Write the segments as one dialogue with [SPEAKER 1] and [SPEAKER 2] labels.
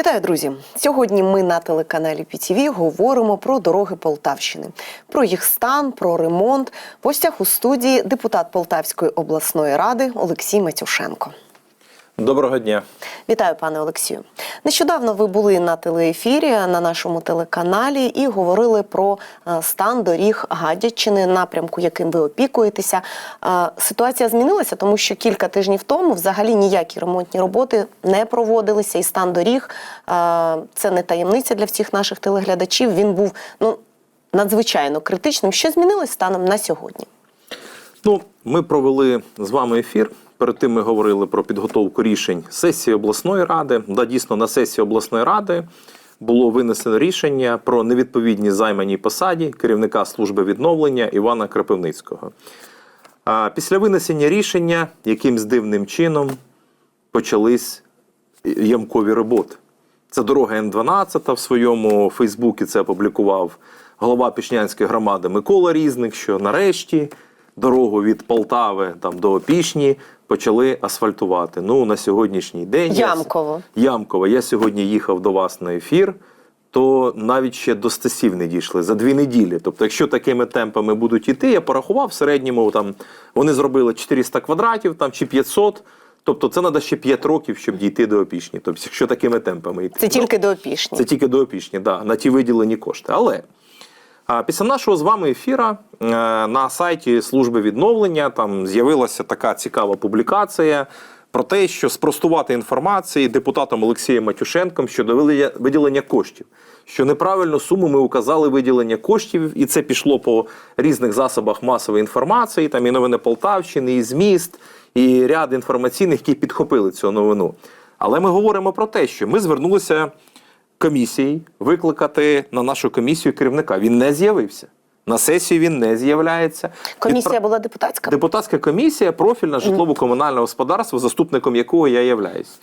[SPEAKER 1] Вітаю, друзі! Сьогодні ми на телеканалі ПІТІВІ говоримо про дороги Полтавщини, про їх стан, про ремонт. В гостях у студії депутат Полтавської обласної ради Олексій Матюшенко.
[SPEAKER 2] Доброго дня.
[SPEAKER 1] Вітаю, пане Олексію. Нещодавно ви були на телеефірі на нашому телеканалі і говорили про е, стан доріг Гадячини, напрямку, яким ви опікуєтеся. Е, Ситуація змінилася, тому що кілька тижнів тому взагалі ніякі ремонтні роботи не проводилися, і стан доріг е, це не таємниця для всіх наших телеглядачів. Він був ну надзвичайно критичним. Що змінилось станом на сьогодні?
[SPEAKER 2] Ну, ми провели з вами ефір. Перед тим ми говорили про підготовку рішень сесії обласної ради. Да, дійсно, на сесії обласної ради було винесено рішення про невідповідність займаній посаді керівника служби відновлення Івана Крапивницького. А після винесення рішення якимсь дивним чином почались ямкові роботи. Це дорога Н-12 в своєму Фейсбуці це опублікував голова Пішнянської громади Микола Різник, що нарешті дорогу від Полтави там, до Опішні почали асфальтувати. Ну, на сьогоднішній день. я-
[SPEAKER 1] Ямково.
[SPEAKER 2] Ямково. Я сьогодні їхав до вас на ефір, то навіть ще до стасів не дійшли за дві неділі. Тобто, якщо такими темпами будуть іти, я порахував в середньому там вони зробили 400 квадратів там чи 500. Тобто це треба ще 5 років, щоб дійти до опішні. Тобто, якщо такими темпами йти.
[SPEAKER 1] Це
[SPEAKER 2] Ну,
[SPEAKER 1] тільки до опішні.
[SPEAKER 2] це тільки до опішні, да, на ті виділені кошти. Але після нашого з вами ефіра е, на сайті служби відновлення там з'явилася така цікава публікація про те, що спростувати інформації депутатом Олексієм Матюшенком щодо виділення- коштів. Що неправильну суму ми указали виділення коштів, і це пішло по різних засобах масової інформації, там і новини Полтавщини, і зміст, і ряд інформаційних, які підхопили цю новину. Але ми говоримо про те, що ми звернулися комісії викликати на нашу комісію керівника. Він не з'явився. На сесію він не з'являється.
[SPEAKER 1] Комісія
[SPEAKER 2] Відпра-
[SPEAKER 1] була депутатська.
[SPEAKER 2] Депутатська комісія профільна житлово-комунальне господарство, заступником якого я являюсь.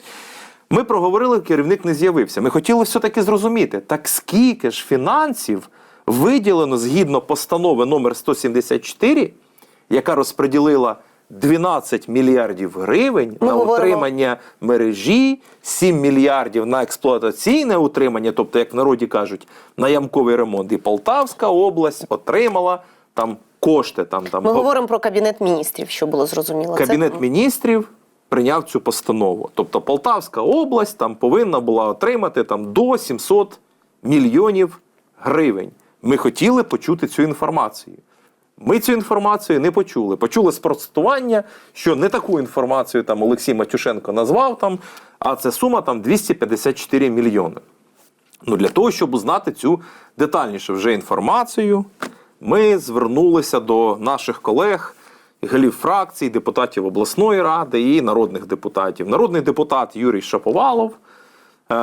[SPEAKER 2] Ми проговорили, керівник не з'явився. Ми хотіли все-таки зрозуміти, так скільки ж фінансів виділено згідно постанови номер 174, яка розподілила 12 мільярдів гривень
[SPEAKER 1] Ми
[SPEAKER 2] на
[SPEAKER 1] говоримо-
[SPEAKER 2] утримання мережі, 7 мільярдів на експлуатаційне утримання, тобто, як в народі кажуть, на ямковий ремонт. І Полтавська область отримала там кошти. Там, там,
[SPEAKER 1] Ми говоримо про кабінет міністрів, що було зрозуміло. Це-
[SPEAKER 2] Кабінет міністрів прийняв цю постанову. Тобто Полтавська область там повинна була отримати там до 700 мільйонів гривень. Ми хотіли почути цю інформацію. Ми цю інформацію не почули. Почули спростування, що не таку інформацію там Олексій Матюшенко назвав там, а це сума там 254 мільйони. Ну, для того, щоб узнати цю детальніше вже інформацію, ми звернулися до наших колег, голів фракцій, депутатів обласної ради і народних депутатів. Народний депутат Юрій Шаповалов е-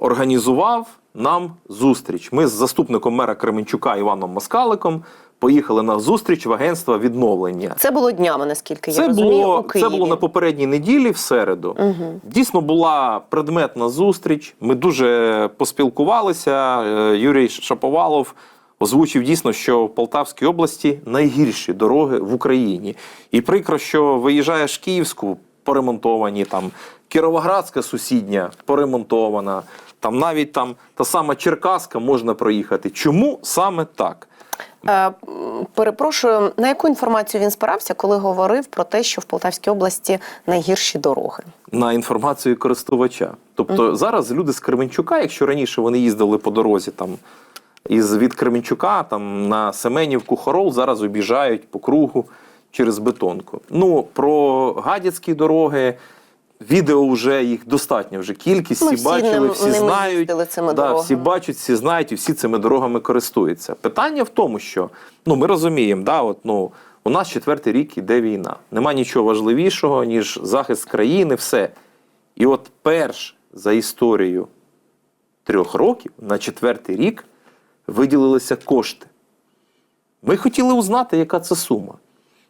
[SPEAKER 2] організував нам зустріч. Ми з заступником мера Кременчука Іваном Москаликом поїхали на зустріч в агентство відновлення.
[SPEAKER 1] Це було днями, наскільки я
[SPEAKER 2] Це
[SPEAKER 1] розумію,
[SPEAKER 2] було,
[SPEAKER 1] у Києві.
[SPEAKER 2] це було на попередній неділі, в середу. Дійсно була предметна зустріч. Ми дуже поспілкувалися. Е, Юрій Шаповалов озвучив дійсно, що в Полтавській області найгірші дороги в Україні. І прикро, що виїжджаєш в Київську, поремонтовані там Кіровоградська сусідня поремонтована. Там навіть там та сама Черкаська можна проїхати. Чому саме так?
[SPEAKER 1] Е, Перепрошую, на яку інформацію він спирався, коли говорив про те, що в Полтавській області найгірші дороги?
[SPEAKER 2] на інформацію користувача. Тобто зараз люди з Кременчука, якщо раніше вони їздили по дорозі там із від Кременчука там на Семенівку Хорол, зараз обіжають по кругу через бетонку. Ну про гадяцькі дороги. Відео вже їх достатньо, вже кількість, всі
[SPEAKER 1] всі
[SPEAKER 2] бачили,
[SPEAKER 1] ним-
[SPEAKER 2] всі знають.
[SPEAKER 1] цими
[SPEAKER 2] да, всі бачать, всі знають і всі цими дорогами користуються. Питання в тому, що ну ми розуміємо, да, от, ну, у нас четвертий рік іде війна. Нема нічого важливішого, ніж захист країни, все. І от перш за історію трьох років на четвертий рік виділилися кошти. Ми хотіли узнати, яка це сума.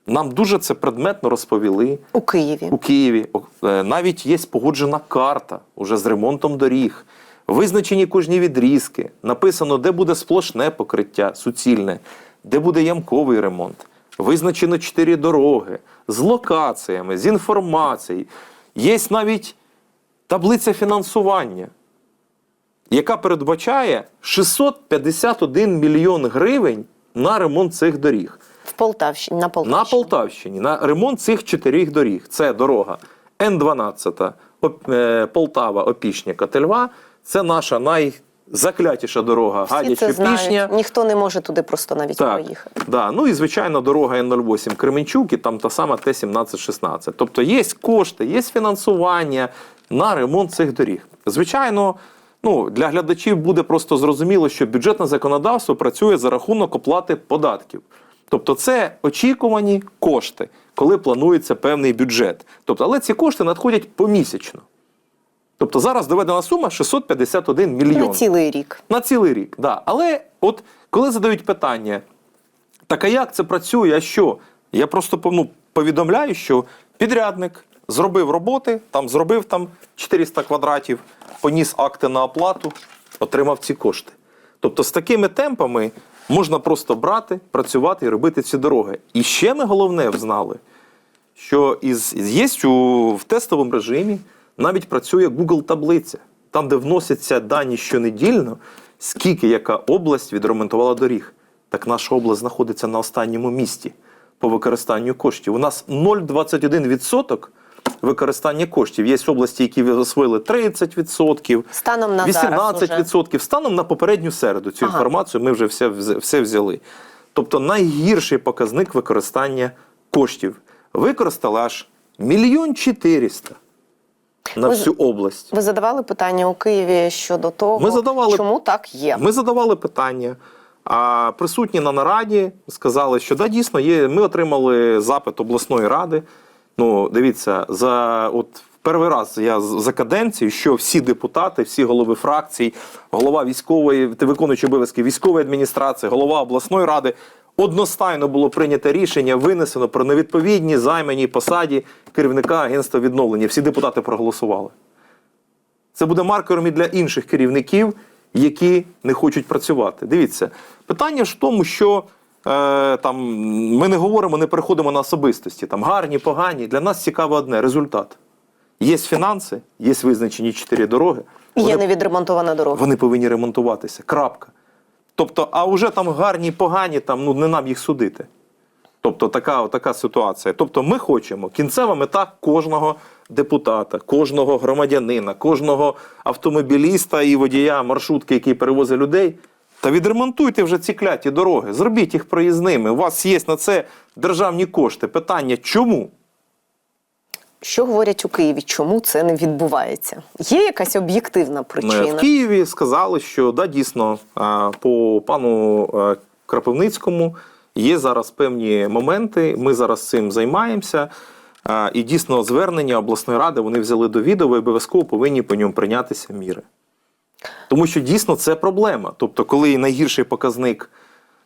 [SPEAKER 2] Нам дуже це предметно розповіли
[SPEAKER 1] У Києві.
[SPEAKER 2] у Києві. Е, Навіть є погоджена карта уже з ремонтом доріг. Визначені кожні відрізки. Написано, де буде сплошне покриття, суцільне, де буде ямковий ремонт. Визначено чотири дороги з локаціями, з інформацією. Є навіть таблиця фінансування. яка передбачає 651 мільйон гривень на ремонт цих доріг.
[SPEAKER 1] Полтавщині, на Полтавщині.
[SPEAKER 2] На Полтавщині на ремонт цих чотирьох доріг. Це дорога Н-12, е, Полтава, Опішня, Котельва. Це наша найзаклятіша дорога
[SPEAKER 1] Всі Гадяч-Опішня. Ніхто не може туди просто навіть
[SPEAKER 2] Так,
[SPEAKER 1] проїхати.
[SPEAKER 2] да. Ну і звичайно, дорога Н-08 Кременчук і там та сама Т-17-16. Тобто є кошти, є фінансування на ремонт цих доріг. Звичайно, ну, для глядачів буде просто зрозуміло, що бюджетне законодавство працює за рахунок оплати податків. Тобто це очікувані кошти, коли планується певний бюджет. Тобто, але ці кошти надходять помісячно. Тобто зараз доведена сума 651 мільйон.
[SPEAKER 1] На цілий рік.
[SPEAKER 2] На цілий рік, да. Але от коли задають питання, так а як це працює? А що? Я просто ну, повідомляю, що підрядник зробив роботи, там зробив там 400 квадратів, поніс акти на оплату, отримав ці кошти. Тобто з такими темпами можна просто брати, працювати і робити ці дороги. І ще ми головне взнали, що із, є у, в тестовому режимі навіть працює Google таблиця, там, де вносяться дані щонедільно, скільки яка область відремонтувала доріг. Так наша область знаходиться на останньому місці по використанню коштів. У нас 0,21% використання коштів. Є області, які освоїли 30%,
[SPEAKER 1] Станом на зараз уже.
[SPEAKER 2] 18%. Станом на попередню середу цю
[SPEAKER 1] Ага.
[SPEAKER 2] інформацію ми вже все, все взяли. Тобто найгірший показник використання коштів. Використали аж мільйон чотириста на
[SPEAKER 1] Ви-
[SPEAKER 2] всю область.
[SPEAKER 1] Ви задавали питання у Києві щодо того,
[SPEAKER 2] Ми задавали-
[SPEAKER 1] чому так є.
[SPEAKER 2] Ми задавали питання. А присутні на нараді сказали, що да, дійсно є. Ми отримали запит обласної ради. Ну, дивіться, за от перший раз я за каденцію, що всі депутати, всі голови фракцій, голова військової, виконуючий обов'язки військової адміністрації, голова обласної ради. Одностайно було прийнято рішення, винесено про невідповідні займаній посаді керівника агентства відновлення. Всі депутати проголосували. Це буде маркером і для інших керівників, які не хочуть працювати. Дивіться, питання ж в тому, що там ми не говоримо, не переходимо на особистості. Там гарні, погані. Для нас цікаво одне результат. Є фінанси, є визначені чотири дороги.
[SPEAKER 1] Є
[SPEAKER 2] Вони,
[SPEAKER 1] невідремонтована дорога.
[SPEAKER 2] вони повинні ремонтуватися. Крапка. Тобто, а вже там гарні, погані, там ну не нам їх судити. Тобто така, така ситуація. Тобто, ми хочемо кінцева мета кожного депутата, кожного громадянина, кожного автомобіліста і водія маршрутки, який перевозить людей. Та відремонтуйте вже ці кляті дороги, зробіть їх проїзними. У вас є на це державні кошти. Питання чому?
[SPEAKER 1] Що говорять у Києві? Чому це не відбувається? Є якась об'єктивна
[SPEAKER 2] Ми
[SPEAKER 1] причина?
[SPEAKER 2] в Києві сказали, що да, дійсно по пану Крапивницькому є зараз певні моменти. Ми зараз цим займаємося. І дійсно звернення обласної ради вони взяли до відео і обов'язково повинні по ньому прийнятися міри. Тому що дійсно це проблема. Тобто, коли найгірший показник,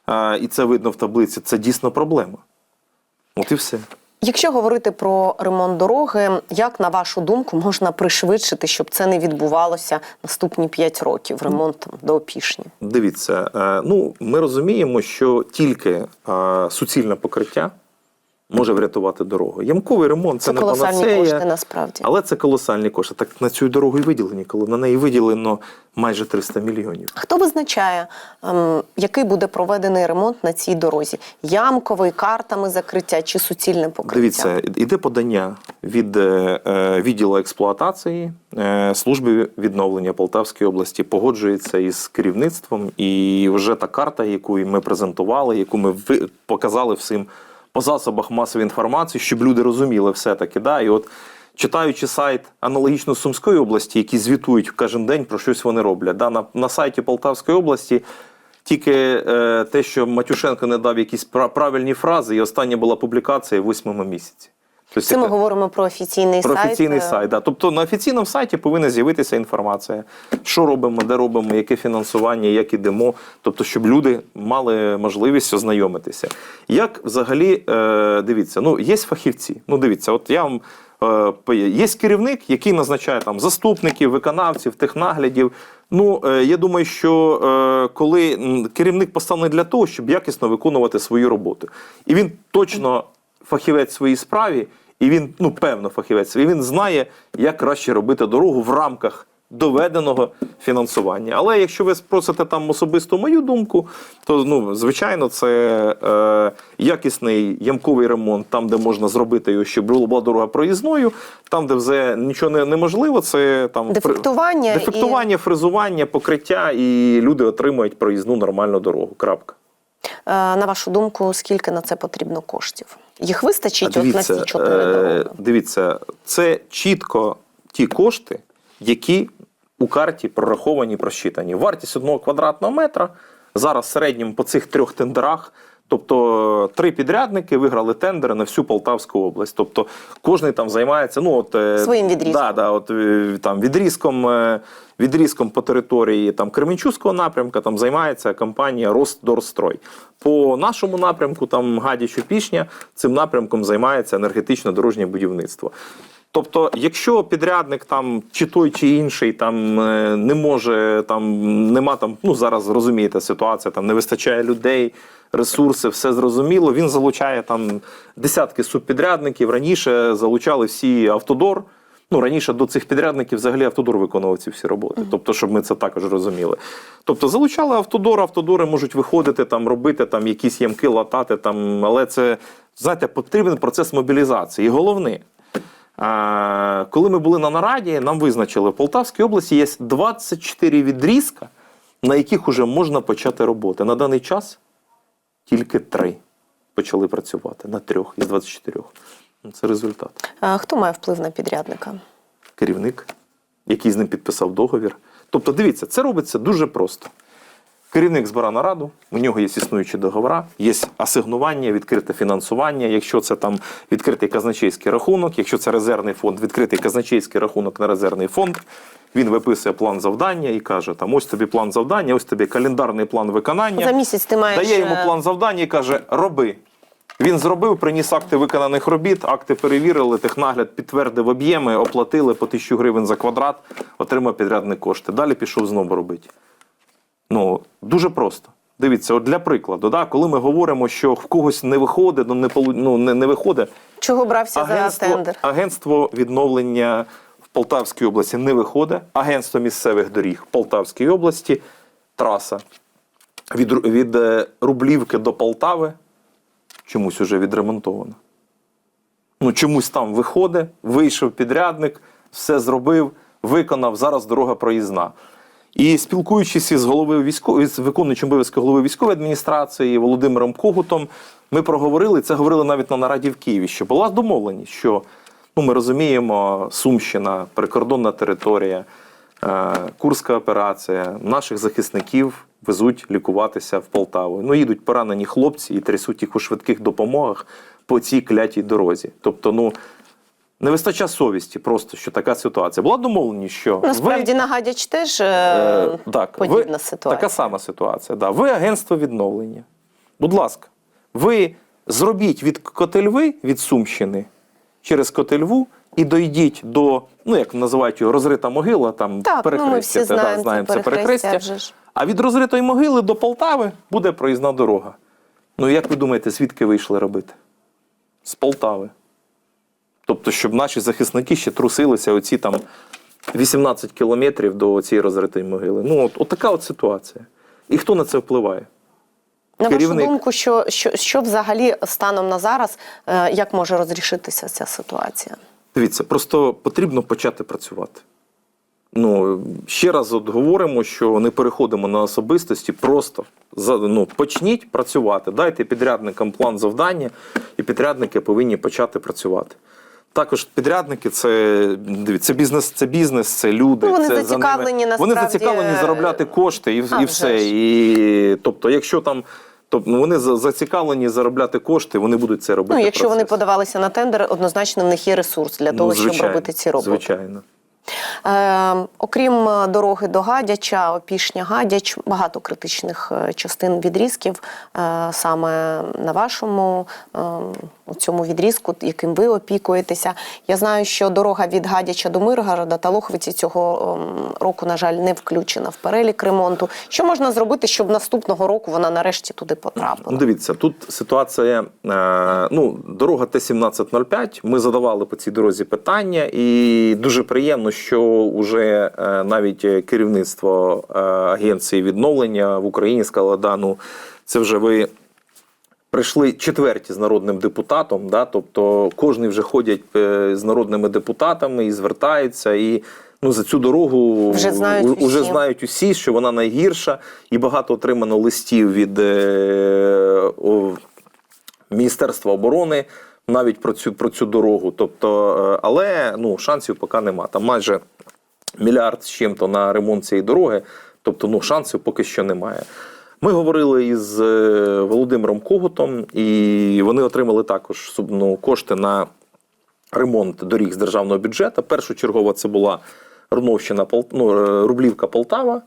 [SPEAKER 2] а, і це видно в таблиці, це дійсно проблема. От і все.
[SPEAKER 1] Якщо говорити про ремонт дороги, як на вашу думку можна пришвидшити, щоб це не відбувалося наступні 5 років ремонт до опішні?
[SPEAKER 2] Дивіться, е, ну ми розуміємо, що тільки е, суцільне покриття може врятувати дорогу. Ямковий ремонт це,
[SPEAKER 1] Це
[SPEAKER 2] не
[SPEAKER 1] колосальні
[SPEAKER 2] панацея,
[SPEAKER 1] кошти насправді.
[SPEAKER 2] але це колосальні кошти. Так на цю дорогу і виділені, коли на неї виділено майже 300 мільйонів.
[SPEAKER 1] Хто визначає, ем, який буде проведений ремонт на цій дорозі? Ямковий, картами закриття чи суцільне покриття?
[SPEAKER 2] Дивіться, іде подання від е, е, відділу експлуатації е, служби відновлення Полтавської області, погоджується із керівництвом, і вже та карта, яку ми презентували, яку ми показали всім по засобах масової інформації, щоб люди розуміли все-таки. Да? І от читаючи сайт аналогічно Сумської області, які звітують кожен день про щось вони роблять. Да? На, на сайті Полтавської області. Тільки е, те, що Матюшенко не дав якісь правильні фрази, і остання була публікація в восьмому місяці. Тобто,
[SPEAKER 1] Це ми говоримо про офіційний
[SPEAKER 2] про
[SPEAKER 1] сайт.
[SPEAKER 2] офіційний
[SPEAKER 1] е,
[SPEAKER 2] сайт. Да. Тобто на офіційному сайті повинна з'явитися інформація, що робимо, де робимо, яке фінансування, як ідемо. Тобто, щоб люди мали можливість ознайомитися. Як взагалі, е, дивіться, ну є фахівці. Ну, дивіться, от я вам. е, Є керівник, який назначає там заступників, виконавців, технаглядів. Ну, я думаю, що коли керівник поставлений для того, щоб якісно виконувати свою роботу, і він точно фахівець в своїй справі, і він, ну певно, фахівець, і він знає, як краще робити дорогу в рамках доведеного фінансування. Але якщо ви спросите там особисто мою думку, то ну звичайно, це е, якісний ямковий ремонт, там, де можна зробити його, щоб була дорога проїзною, там, де вже нічого не, неможливо, це там фри-
[SPEAKER 1] Дефектування і-
[SPEAKER 2] дефектування, фрезування, покриття, і люди отримують проїзну нормальну дорогу. Крапка.
[SPEAKER 1] Е, На вашу думку, скільки на це потрібно коштів? Їх вистачить от на ці чотири
[SPEAKER 2] е,
[SPEAKER 1] дороги?
[SPEAKER 2] дивіться, це чітко ті кошти, які у карті прораховані, просчитані. Вартість одного квадратного метра зараз в середньому по цих трьох тендерах. Тобто три підрядники виграли тендери на всю Полтавську область. Тобто кожен там займається ну от е,
[SPEAKER 1] Своїм відрізком.
[SPEAKER 2] Да, да, от е, там відрізком, е, відрізком по території там Кременчуцького напрямка там займається компанія Росдорстрой. По нашому напрямку, там Гадячу Пішня, цим напрямком займається енергетично дорожнє будівництво. Тобто, якщо підрядник там чи той, чи інший там е, не може, там нема там, ну зараз розумієте, ситуація там не вистачає людей, ресурси, все зрозуміло. Він залучає там десятки субпідрядників. Раніше залучали всі автодор. Ну, раніше до цих підрядників взагалі автодор виконував ці всі роботи. Тобто, щоб ми це також розуміли. Тобто, залучали автодор, автодори можуть виходити там, робити там якісь ямки, латати там, але це знаєте, потрібен процес мобілізації. І головне, коли ми були на нараді, нам визначили, в Полтавській області є 24 відрізка, на яких вже можна почати роботи. На даний час тільки три почали працювати на трьох із 24. Ну, Це результат.
[SPEAKER 1] Е, Хто має вплив на підрядника?
[SPEAKER 2] Керівник, який з ним підписав договір. Тобто, дивіться, це робиться дуже просто. Керівник збирає нараду, у нього є існуючі договори, є асигнування, відкрите фінансування. Якщо це там відкритий казначейський рахунок, якщо це резервний фонд, відкритий казначейський рахунок на резервний фонд. Він виписує план завдання і каже: там ось тобі план завдання, ось тобі календарний план виконання.
[SPEAKER 1] За місяць ти маєш
[SPEAKER 2] Дає йому
[SPEAKER 1] е,
[SPEAKER 2] план завдання і каже: роби. Він зробив, приніс акти виконаних робіт, акти перевірили, технагляд підтвердив об'єми, оплатили по 1000 гривень за квадрат, отримав підрядник кошти. Далі пішов знову робити. Ну, дуже просто. Дивіться, от для прикладу, да, коли ми говоримо, що в когось не виходить, ну не, ну, не, не виходить,
[SPEAKER 1] Чого брався за
[SPEAKER 2] агентство,
[SPEAKER 1] тендер?
[SPEAKER 2] агентство відновлення в Полтавській області не виходить. Агентство місцевих доріг в Полтавській області, траса від, від е, Рублівки до Полтави чомусь уже відремонтована. Ну, чомусь там виходить, вийшов підрядник, все зробив, виконав, зараз дорога проїзна. І спілкуючись із головою військової, з виконуючим обов'язки голови військової адміністрації Володимиром Когутом, ми проговорили це говорили навіть на нараді в Києві, що була домовленість, що ну, ми розуміємо, Сумщина, прикордонна територія, е, Курська операція, наших захисників везуть лікуватися в Полтаву. Ну, їдуть поранені хлопці і трясуть їх у швидких допомогах по цій клятій дорозі. Тобто, ну. Не вистачає совісті, просто що така ситуація. Була домовленість, що
[SPEAKER 1] Насправді
[SPEAKER 2] ви,
[SPEAKER 1] на Гадяч теж е,
[SPEAKER 2] Е, так,
[SPEAKER 1] подібна
[SPEAKER 2] ви,
[SPEAKER 1] ситуація.
[SPEAKER 2] Така сама ситуація. Да. Ви агентство відновлення. Будь ласка, ви зробіть від Котельви, від Сумщини через Котельву і дойдіть до, ну як називають його, розрита могила, там
[SPEAKER 1] Так, ну,
[SPEAKER 2] перехрестя.
[SPEAKER 1] ми всі знаємо
[SPEAKER 2] да,
[SPEAKER 1] це
[SPEAKER 2] знаємо це
[SPEAKER 1] перехрестя,
[SPEAKER 2] перехрестя. А від розритої могили до Полтави буде проїзна дорога. Ну як ви думаєте, звідки вийшли робити? З Полтави. Тобто, щоб наші захисники ще трусилися оці там 18 кілометрів до цієї розритої могили. Ну, от, от така от ситуація. І хто на це впливає?
[SPEAKER 1] На
[SPEAKER 2] керівник.
[SPEAKER 1] вашу думку, що, що, що взагалі станом на зараз, е, як може розрішитися ця ситуація?
[SPEAKER 2] Дивіться, просто потрібно почати працювати. Ну, ще раз от говоримо, що не переходимо на особистості, просто за- ну, почніть працювати, дайте підрядникам план завдання, і підрядники повинні почати працювати. Також підрядники це дивіться, це бізнес, це бізнес, це люди.
[SPEAKER 1] Ну, вони
[SPEAKER 2] це за
[SPEAKER 1] зацікавлені,
[SPEAKER 2] ними. Вони зацікавлені заробляти кошти і,
[SPEAKER 1] а
[SPEAKER 2] і все.
[SPEAKER 1] ж.
[SPEAKER 2] І, тобто, якщо там тобто, ну, вони зацікавлені заробляти кошти, вони будуть це робити.
[SPEAKER 1] Ну, якщо вони подавалися на тендер, однозначно в них є ресурс для того,
[SPEAKER 2] Ну,
[SPEAKER 1] щоб робити ці роботи.
[SPEAKER 2] Звичайно.
[SPEAKER 1] Е, окрім е, дороги до Гадяча, Опішня Гадяч, багато критичних е, частин відрізків е, саме на вашому е, у цьому відрізку, яким ви опікуєтеся. Я знаю, що дорога від Гадяча до Миргорода та Лохвиці цього ем, року, на жаль, не включена в перелік ремонту. Що можна зробити, щоб наступного року вона нарешті туди
[SPEAKER 2] Ну,
[SPEAKER 1] потрапила?
[SPEAKER 2] дивіться, тут ситуація. Е, ну, дорога Т-1705. Ми задавали по цій дорозі питання, і дуже приємно, що вже е, навіть керівництво е, агенції відновлення в Україні сказало, да, ну це вже ви. Прийшли четверті з народним депутатом, да, тобто кожний вже ходять е, з народними депутатами і звертаються. І ну, за цю дорогу
[SPEAKER 1] Вже знають
[SPEAKER 2] у-
[SPEAKER 1] усі.
[SPEAKER 2] знають усі, що вона найгірша, і багато отримано листів від е, о, Міністерства оборони навіть про цю, про цю дорогу. Тобто, е, але ну, шансів поки нема. Там майже мільярд з чим-то на ремонт цієї дороги. Тобто, ну, шансів поки що немає. Ми говорили із е, Володимиром Когутом, і вони отримали також ну, кошти на ремонт доріг з державного бюджету. Першочергова це була Рновщина, Пол- ну, е, Рублівка Полтава.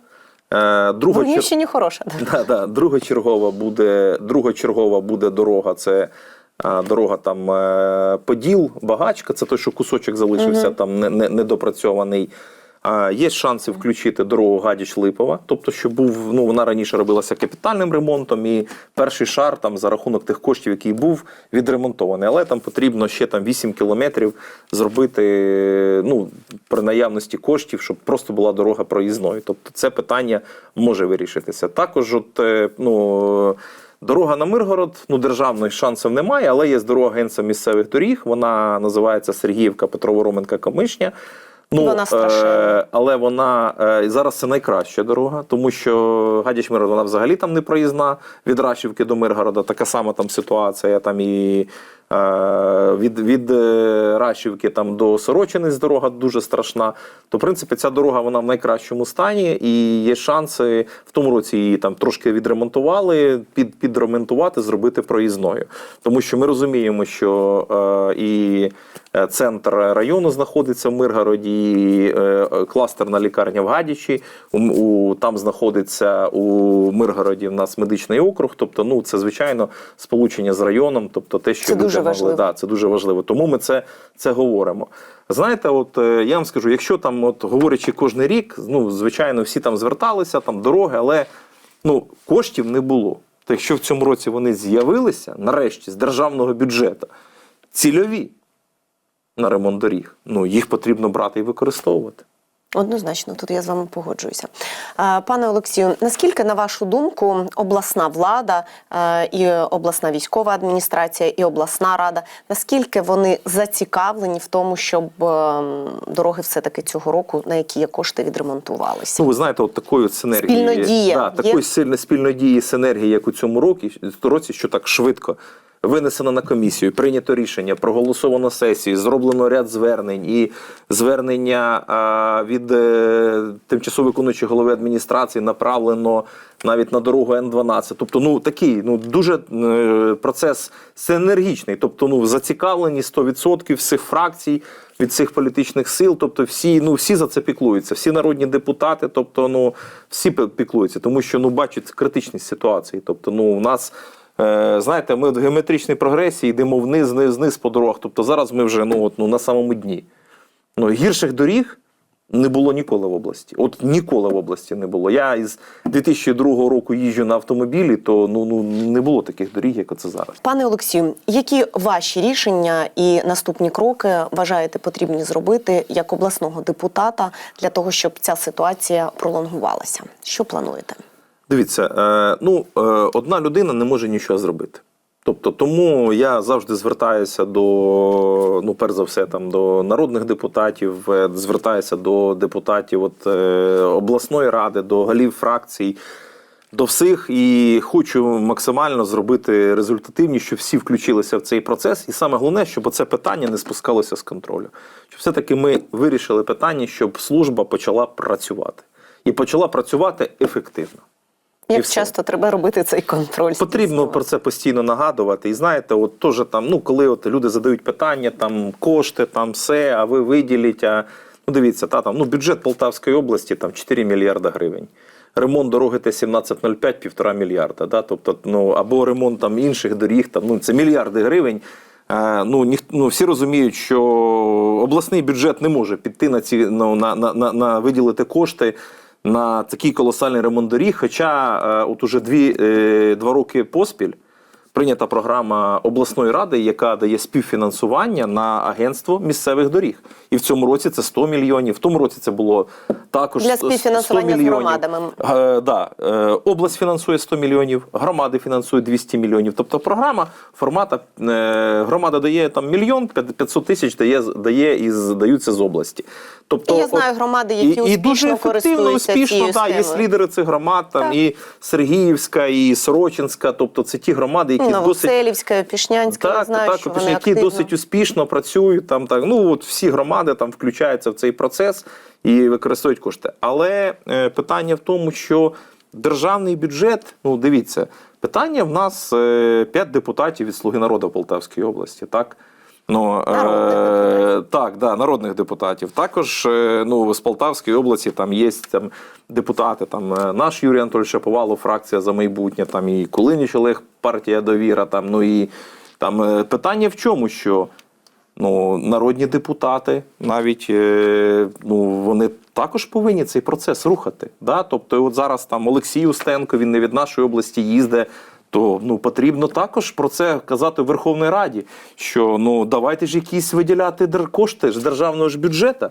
[SPEAKER 2] Е, Друга, чер-
[SPEAKER 1] хороша.
[SPEAKER 2] Да, да. Другочергова буде, другочергова буде дорога. Це дорога там Поділ, Багачка. Це той, що кусочок залишився там не, не, недопрацьований. А, є шанси включити дорогу Гадіч-Липова, тобто, що був, ну вона раніше робилася капітальним ремонтом, і перший шар там за рахунок тих коштів, який був відремонтований. Але там потрібно ще там 8 кілометрів зробити ну, при наявності коштів, щоб просто була дорога проїзною. Тобто це питання може вирішитися. Також, от, е, ну. Дорога на Миргород, ну державної шансів немає, але є дорога агентства місцевих доріг. Вона називається Сергіївка, Петрова Роменка, Комишня. Ну,
[SPEAKER 1] Вона страшна.
[SPEAKER 2] Е, але вона е, зараз це найкраща дорога, тому що Гадяч мирод вона взагалі там не проїзна від Рашівки до Миргорода. Така сама там ситуація. Там і від, від е, Рашівки там до Сорочинець дорога дуже страшна. То, в принципі, ця дорога вона в найкращому стані, і є шанси в тому році її там трошки відремонтували, під, підремонтувати, зробити проїзною. Тому що ми розуміємо, що е, і е, центр району знаходиться в Миргороді, і, е, кластерна лікарня в Гадячі. У, у, там знаходиться у Миргороді в нас медичний округ. Тобто, ну це звичайно сполучення з районом. Тобто, те, що
[SPEAKER 1] Це
[SPEAKER 2] люди
[SPEAKER 1] дуже важливо.
[SPEAKER 2] Да, це дуже важливо. Тому ми це, це говоримо. Знаєте, от е, я вам скажу, якщо там, от говорячи кожен рік, ну звичайно, всі там зверталися, там дороги, але ну коштів не було. То якщо в цьому році вони з'явилися нарешті з державного бюджету, цільові на ремонт доріг, ну їх потрібно брати і використовувати.
[SPEAKER 1] Однозначно, тут я з вами погоджуюся. Пане Олексію, наскільки, на вашу думку, обласна влада е, і обласна військова адміністрація, і обласна рада, наскільки вони зацікавлені в тому, щоб е, дороги все-таки цього року, на які є кошти, відремонтувалися?
[SPEAKER 2] Ну, ви знаєте, от такої синергії, да, такої сильної спільнодії, синергії, як у цьому році, році, що так швидко винесено на комісію, прийнято рішення, проголосовано сесії, зроблено ряд звернень і звернення а, від е, тимчасово виконуючої голови адміністрації направлено навіть на дорогу Н-12. Тобто, ну такий ну дуже е, процес синергічний. Тобто, ну зацікавлені 100% всіх фракцій від цих політичних сил. Тобто, всі ну всі за це піклуються, всі народні депутати, тобто, ну всі піклуються, тому що ну бачать критичність ситуації. Тобто, ну у нас. Е, Знаєте, ми в геометричній прогресії йдемо вниз, вниз, вниз по дорогах. Тобто зараз ми вже ну, от, ну, на самому дні. Ну, гірших доріг не було ніколи в області. От ніколи в області не було. Я із 2002 року їжджу на автомобілі, то ну, ну, не було таких доріг, як оце зараз.
[SPEAKER 1] Пане Олексію, які ваші рішення і наступні кроки вважаєте потрібні зробити як обласного депутата для того, щоб ця ситуація пролонгувалася? Що плануєте?
[SPEAKER 2] Дивіться, е, ну, е, одна людина не може нічого зробити. Тобто, тому я завжди звертаюся до, ну, перш за все, там, до народних депутатів, е, звертаюся до депутатів от, обласної ради, до голів фракцій, до всіх і хочу максимально зробити результативність, щоб всі включилися в цей процес. І саме головне, щоб це питання не спускалося з контролю. Щоб все-таки ми вирішили питання, щоб служба почала працювати. І почала працювати ефективно. І
[SPEAKER 1] Як
[SPEAKER 2] все.
[SPEAKER 1] часто треба робити цей контроль?
[SPEAKER 2] Потрібно про це постійно нагадувати. І знаєте, от теж там, ну коли от люди задають питання, там кошти, там все, а ви виділіть. А ну дивіться, та там ну бюджет Полтавської області там 4 мільярда гривень. Ремонт дороги Т-1705 півтора мільярда. Да? Тобто, ну або ремонт там інших доріг, там ну це мільярди гривень. Е, Ну, ніх, ну, всі розуміють, що обласний бюджет не може піти на ці ну, на, на, на, на виділити кошти на такий колосальний ремонт доріг. Хоча е, от уже дві, е, два роки поспіль прийнята програма обласної ради, яка дає співфінансування на агентство місцевих доріг. І в цьому році це 100 мільйонів. В тому році це було також
[SPEAKER 1] Для
[SPEAKER 2] 100
[SPEAKER 1] співфінансування з громадами.
[SPEAKER 2] Е, да, е, область фінансує 100 мільйонів, громади фінансують 200 мільйонів. Тобто програма формата е, громада дає там мільйон, 500 тисяч дає, дає і здаються з області. Тобто,
[SPEAKER 1] І я знаю громади, які
[SPEAKER 2] і, і дуже ефективно, успішно,
[SPEAKER 1] цією
[SPEAKER 2] є лідери цих громад, там
[SPEAKER 1] Так.
[SPEAKER 2] і Сергіївська, і Сорочинська. Тобто це ті громади, які
[SPEAKER 1] Ну,
[SPEAKER 2] досить
[SPEAKER 1] Пішнянська, я
[SPEAKER 2] так,
[SPEAKER 1] знаю,
[SPEAKER 2] так,
[SPEAKER 1] що вони
[SPEAKER 2] які
[SPEAKER 1] активно.
[SPEAKER 2] досить успішно працюють. Там так ну от всі громади там включаються в цей процес і використовують кошти. Але е, питання в тому, що державний бюджет, ну дивіться, питання в нас е, 5 депутатів від Слуги народу Полтавської області, так. Ну, е, так, да, народних депутатів. Також е, ну, з Полтавської області там є там, депутати. Там, е, наш Юрій Анатольович Шаповалов, фракція за майбутнє, там і Кулиніч Олег, партія довіра. Там, ну, і, там, е, питання в чому, що ну, народні депутати навіть е, ну, вони також повинні цей процес рухати. Да? Тобто, от зараз там Олексій Устенко, він не від нашої області їздить. То ну потрібно також про це казати в Верховній Раді. Що ну давайте ж якісь виділяти кошти з державного ж бюджету,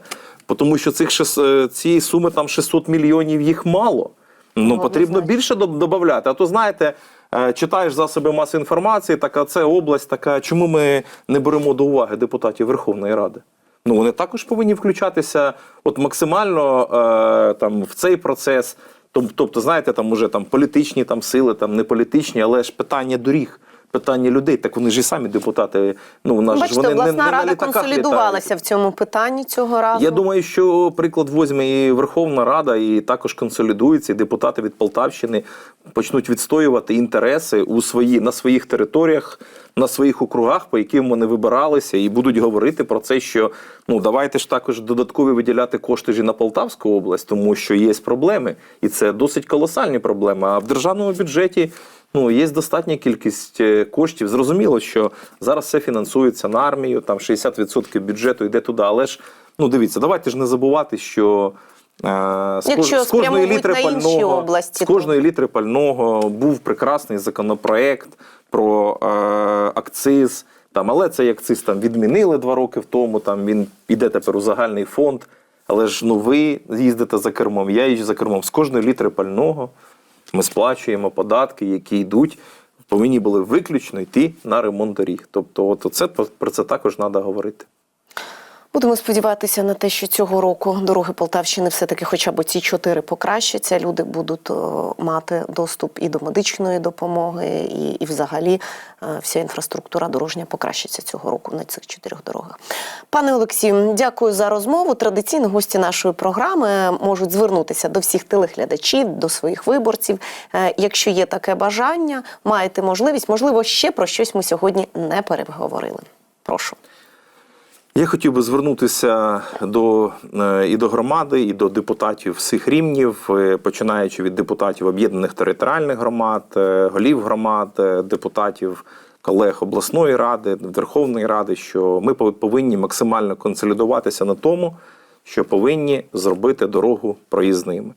[SPEAKER 2] тому що цих е, цієї суми там 600 мільйонів їх мало. Ну потрібно більше додавати. А то знаєте, е, читаєш засоби масової інформації, така це область, така. Чому ми не беремо до уваги депутатів Верховної Ради? Ну вони також повинні включатися от максимально е, там в цей процес. Тоб- Тобто, знаєте, там уже там політичні там сили, там не політичні, але ж питання доріг. Питання людей, так вони ж і самі депутати. Ну, у нас ж
[SPEAKER 1] Бачите,
[SPEAKER 2] вони не, не на
[SPEAKER 1] рада консолідувалася
[SPEAKER 2] літають.
[SPEAKER 1] в цьому питанні цього разу.
[SPEAKER 2] Я думаю, що приклад возьме і Верховна Рада, і також консолідується, і депутати від Полтавщини почнуть відстоювати інтереси у свої, на своїх територіях, на своїх округах, по яким вони вибиралися, і будуть говорити про це, що ну давайте ж також додаткові виділяти кошти ж і на Полтавську область, тому що є проблеми, і це досить колосальні проблеми. А в державному бюджеті. Ну, є достатня кількість е, коштів. Зрозуміло, що зараз все фінансується на армію, там 60% бюджету йде туди. Але ж ну дивіться, давайте ж не забувати, що е, з, кож-
[SPEAKER 1] Якщо
[SPEAKER 2] з кожної літри пального
[SPEAKER 1] області,
[SPEAKER 2] з кожної літри пального був прекрасний законопроект про е, акциз. Там, але цей акциз там відмінили два роки тому. Там він іде тепер у загальний фонд. Але ж ну ви їздите за кермом, я їжджу за кермом. З кожної літри пального ми сплачуємо податки, які йдуть, повинні були виключно йти на ремонт доріг. Тобто, от це про це також треба говорити.
[SPEAKER 1] Будемо сподіватися на те, що цього року дороги Полтавщини все-таки хоча б ці чотири покращаться. Люди будуть е, мати доступ і до медичної допомоги, і, і взагалі е, вся інфраструктура дорожня покращиться цього року на цих чотирьох дорогах. Пане Олексію, дякую за розмову. Традиційно гості нашої програми можуть звернутися до всіх телеглядачів, до своїх виборців. Е, Якщо є таке бажання, маєте можливість, можливо, ще про щось ми сьогодні не переговорили. Прошу.
[SPEAKER 2] Я хотів би звернутися до е, і до громади, і до депутатів всіх рівнів, е, починаючи від депутатів об'єднаних територіальних громад, е, голів громад, депутатів, колег обласної ради, Верховної Ради, що ми пов- повинні максимально консолідуватися на тому, що повинні зробити дорогу проїзними.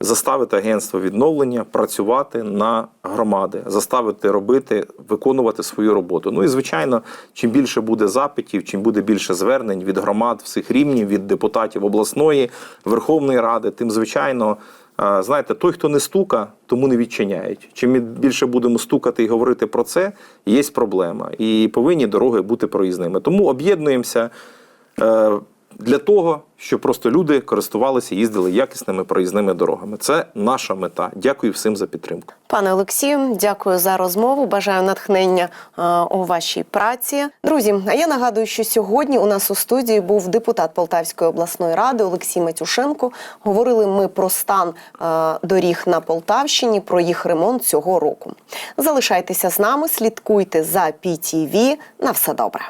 [SPEAKER 2] Заставити агентство відновлення працювати на громади, заставити робити, виконувати свою роботу. Ну і звичайно, чим більше буде запитів, чим буде більше звернень від громад всіх рівнів, від депутатів обласної, Верховної Ради, тим звичайно. е, Знаєте, той, хто не стука, тому не відчиняють. Чим ми більше будемо стукати і говорити про це, є проблема. І повинні дороги бути проїзними. Тому об'єднуємося е, для того, щоб просто люди користувалися, їздили якісними проїзними дорогами. Це наша мета. Дякую всім за підтримку.
[SPEAKER 1] Пане Олексію, дякую за розмову. Бажаю натхнення е, у вашій праці. Друзі, а я нагадую, що сьогодні у нас у студії був депутат Полтавської обласної ради Олексій Матюшенко. Говорили ми про стан е, доріг на Полтавщині, про їх ремонт цього року. Залишайтеся з нами, слідкуйте за PTV. На все добре.